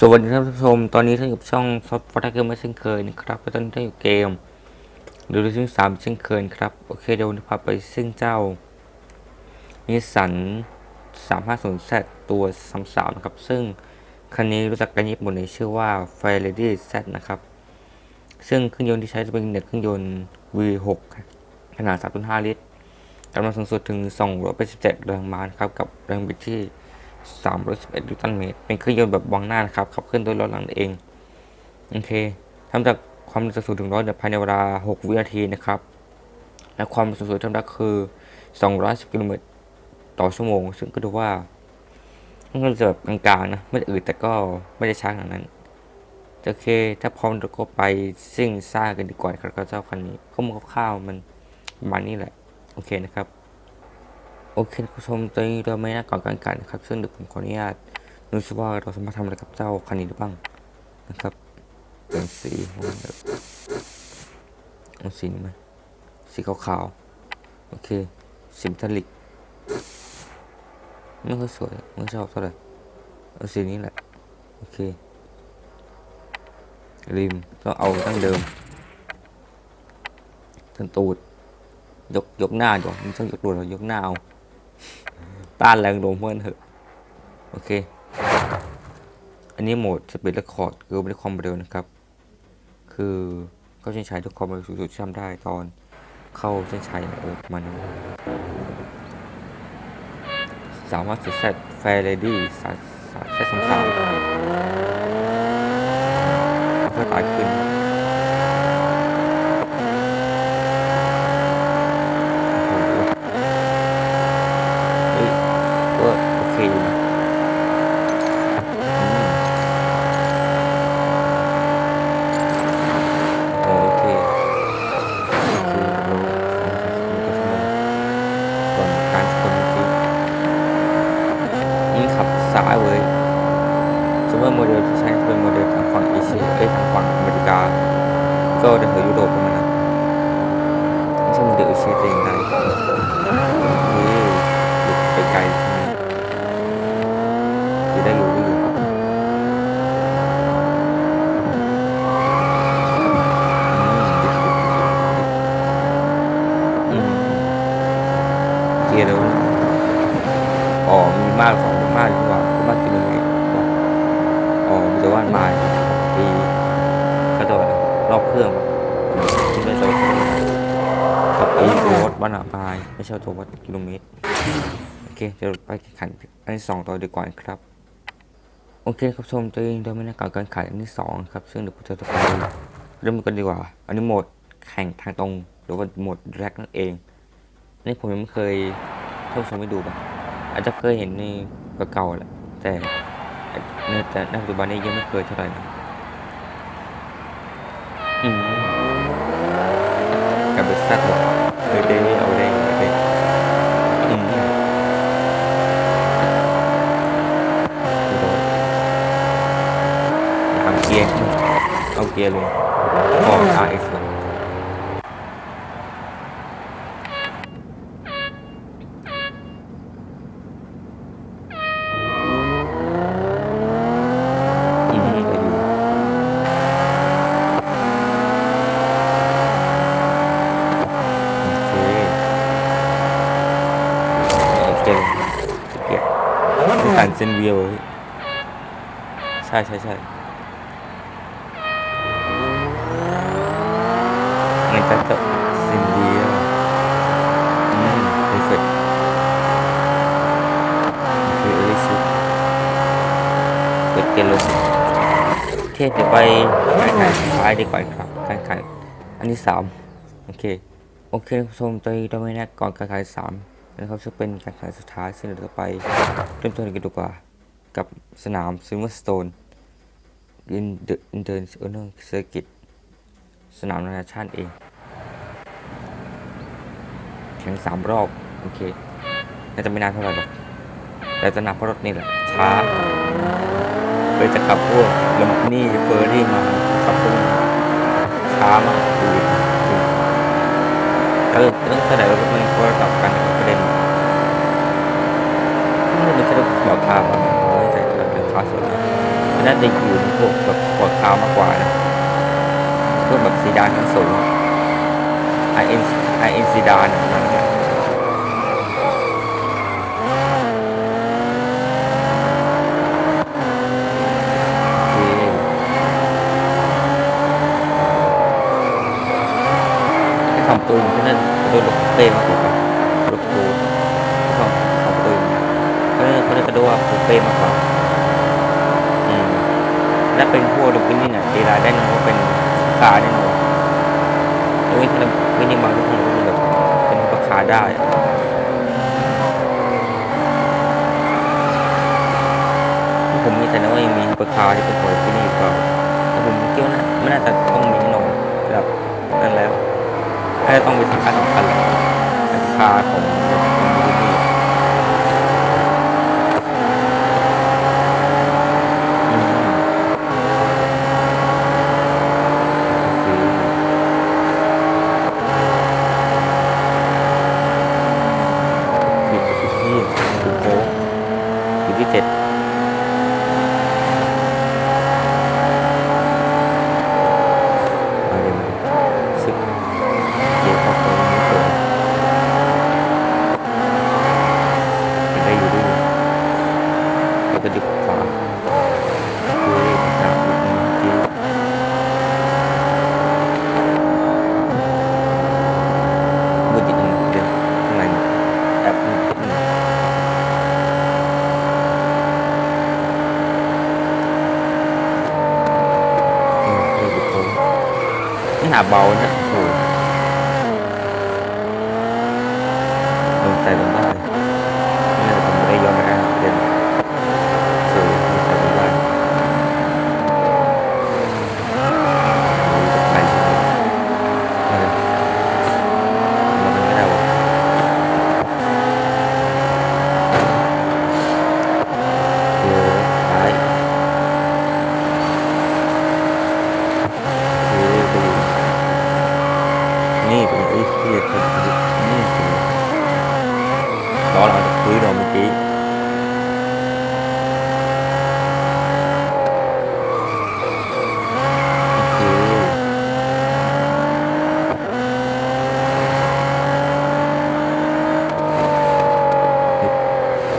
สวัสดีท่านผู้ชม ตอนนี้ท่านอยู่ช่องซอฟต์ฟอร์เกอร์มาเช่นเคยนะครับตอนนี้ท่านอยู่เกมดูดูซิ่งสามเช่นเคยครับ โอเคเดี๋ยววันนี้พาไปซิ่งเจ้านิสสัน350 Z ตัว33นะครับ ซึ่งคันนี้รู้จักกันญี่ปุ่นในชื่อว่า f i r e d y Z นะครับ ซึ่งเครื่องยนต์ที่ใช้จะเป็นเน็ตเครื่องยนต์ V6 ขนาด 3.5 ลิตรกำลังสูงสุดถึง 287 แรงม้านะครับ กับแรงบิดที่ 311นิวตันเมตร เป็นเครื่องยนต์แบบวางหน้านะครับ ขับเคลื่อนโดยล้อหลังเอง โอเคทำจากความเร็วจากศูนย์ถึงร้อยเนี่ยภายในเวลา 6 วินาทีนะครับ และความเร็วสูงสุดที่ทำได้คือ 210กิโลเมตรต่อชั่วโมง ซึ่งก็ดูว่ามันจะแบบกลางๆนะ ไม่ได้อืดแต่ก็ไม่ได้ช้าขนาดนั้น โอเค ถ้าพร้อมเราก็ไปซิ่งซ่ากันดีกว่าครับกับเจ้าคันนี้ข้อมูลคร่าวๆมันประมาณนี้แหละ โอเคนะครับ โอเคคุณผู้ชมตอนนี้เราไม่น่าก่อนการกันนะครับ ซึ่งเดี๋ยวผมขออนุญาตดูสิว่าเราสามารถทำอะไรกับเจ้าคันนี้ได้บ้างนะครับเป็นสีแบบเอาสีนี้ไหมสีขาวๆโอเคสีเมทัลลิกไม่ค่อยสวยไม่ชอบเท่าไหร่เอาสีนี้แหละโอเคริมก็เอาตั้งเดิมทันตูดยกยกหน้าก่อนไม่ต้องยกตัวเรายกหน้าเอา ต้านแรงลมเพื่อนเถอะโอเค อันนี้โหมดสปีดเรคคอร์ดคือไม่ได้ความเร็วนะครับ คือเขาใช้ใช้ทุกความเร็วสูงสุดที่ทำได้ตอนเข้าเส้นชัยโอ้มันสามารถเซตแฟร์เรดี้สายสายเซตสามสามเพื่อตายขึ้น เฮ้ยก็โอเคอยู่นะอืมโอเคคือเราสองสามสิบนาทีชั่วโมงก่อนการชนเมื่อกี้นี่ ขับซ้ายเว้ยซูเปอร์โมเดลที่ใช้เป็นโมเดลทางฝั่งเอเชียเอ้ยทางฝั่งอเมริกา ก็เดินถึงยุโรปประมาณนั้นไม่ใช่โมเดลเอเชียแต่อย่งใดโอเคหลุดไปไกลใช่ไหมอยู่ได้อยู่อืมเกียร์แล้วนะอ๋อ มีมากสองมากดีกว่าก็มากกิโลเมตรกว่าอ๋อ มีแต่ว่ามาดีกระโดดรอบเครื่องวะที่ไม่โดด กับไอ้ตั วัดบ้านอาบาย ไม่ใช่ตัววัดกิโลเมตร โอเค เดี๋ยวไปแข่งขันอันที่สองต่อดีกว่าครับ โอเคครับชมตัวเองโดยไม่ได้กล่าวการขายอันที่สองครับ ซึ่งเดี๋ยวผมจะไปเริ่มกันดีกว่า อันนี้โหมดแข่งทางตรง หรือว่าโหมดแรกนั่นเอง นี่ผมยังไม่เคยท่านผู้ชมไม่ดูป่ะอาจจะเคยเห็นในเก่าๆแหละ แต่ในแต่ในปัจจุบันนี้ยังไม่เคยเท่าไหร่นะอืมกับเป็นสัตว์หรอกเอเด้อาเด้เอาเด้อืมโดนอย่าทำเกียร์ เอาเกียร์ลงออก RX ลงอืมได้อยู่โอเคโอเคเกียร์เป็นการเซนเวียวเลใช่ใช่ใช่ มันจะจบเซนเวียอืมเพอร์เฟกต์โอเอลิชิเปิดเกียร์ลงโอเคเดี๋ยวไปการแข่งสุดท้ายดีกว่าครับการแข่งอันที่สามโอเค โอเคคุณผู้ชมตอนนี้เราไม่แน่ก่อนการข่งสามนะครับจะเป็นการข่งสุดท้ายซึ่งเราจะไปเริ่มต้นกันดีกว่า กับสนามซิลเวอร์สโตนอินเดอินเตอร์เนอร์เซอร์กิตสนามนานาชาติเอง ข่งสามรอบ โอเค น่าจะไม่นานเท่าไหร่หรอก แต่จะหนักเพราะรถนี่แหละ ช้าเคยจะขับพวกลมนี่เฟอร์รี่มาขับพวกช้ามากดูดิก็ต้องแสดงว่ามันคนละกับกันกับประเด็นนี่มันจะบอกทางว่าไม่ใช่ทางเป็นคลาสสิกมันน่าจะอยู่ในพวกแบบสปอร์ตคาร์มากกว่านะพวกแบบซีดานขั้นสูง i n i n ซีดานไรเงี้ยโอเคให้ทำปืนก็น่าจะโดนลูกเป้มากกว่าลูกตูนทำทำปืนก็น่าก็น่าจะโดนว่าลูกเป้มากกว่าอืมและเป็นพวกลูกนี่เนี่ยเวลาได้นว่าเป็นขาแน่นอนแล้ววิน มีนิ่งบางลูกมันแบบเป็นราคาได้อะที่ผมมีแต่นะว่ายังมีประคาที่เป็นของที่นี่อยู่ก็แต่ผมคิดว่าน่าไม่น่าจะต้องมีแน่นอนแบบนั้นแล้วน่าจะต้องเป็นสินค้าสำคัญแหละราคาของวินนี่อืม อยู่ที่ที่ถึงโค้งอยู่ที่เจ็ดมาเลยมาเลยสิบเกียร์เข้าโค้งไม่เกินยังได้อยู่ด้วยแล้วก็ดิบขวาเฮ้ยสามอีกหนึ่งทีมือจิตหนึ่งเดียวข้างในแอบมือจิตหนึ่ง อืมนี่คือโค้ง เบาเนี่ยโอ้โหลงใจลงได้นี่แหละผมไม่ได้ย้อนไปนะเด่นสวยลงใจลงได้โอ้ยจะไปใช่ไหมเออมันไม่ได้วะเดี๋ยวซ้ายคือไปอยู่นี่เป็นไอ้ที่คนนี่คือ ล้อเราจะคุยเราเมื่อกี้โอเค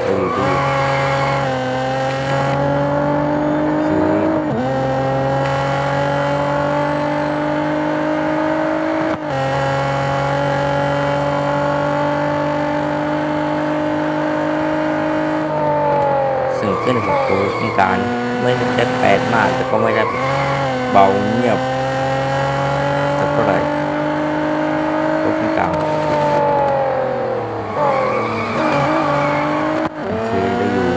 เออดีโอเค สิ่ง ขึ้นของตัวต้องการไม่ได้แปลกมากแต่ก็ไม่ได้เบาเงียบสักเท่าไหร่ตัวต้องการโอเคได้อยู่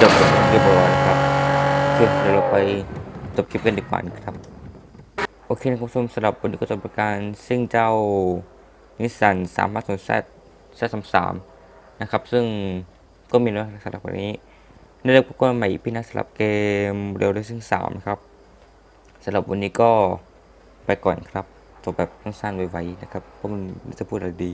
จบเรียบร้อยนะครับโอเคเดี๋ยวเราไปจบคลิปกันดีกว่านะครับ เคนะครับคุณผู้ชมสำหรับวันนี้ก็จบประการซึ่งเจ้านิสสัน3 5 0 Z Z 3 3นะครับ ซึ่งก็มีแล้วสำหรับวันนี้ในเรื่องพบกันใหม่พี่นะสำหรับเกมเร็วด้วยซึ่ง3นะครับสำหรับวันนี้ก็ไปก่อนครับจบแบบสั้นๆไวๆนะครับเพราะมันจะพูดอะไรดี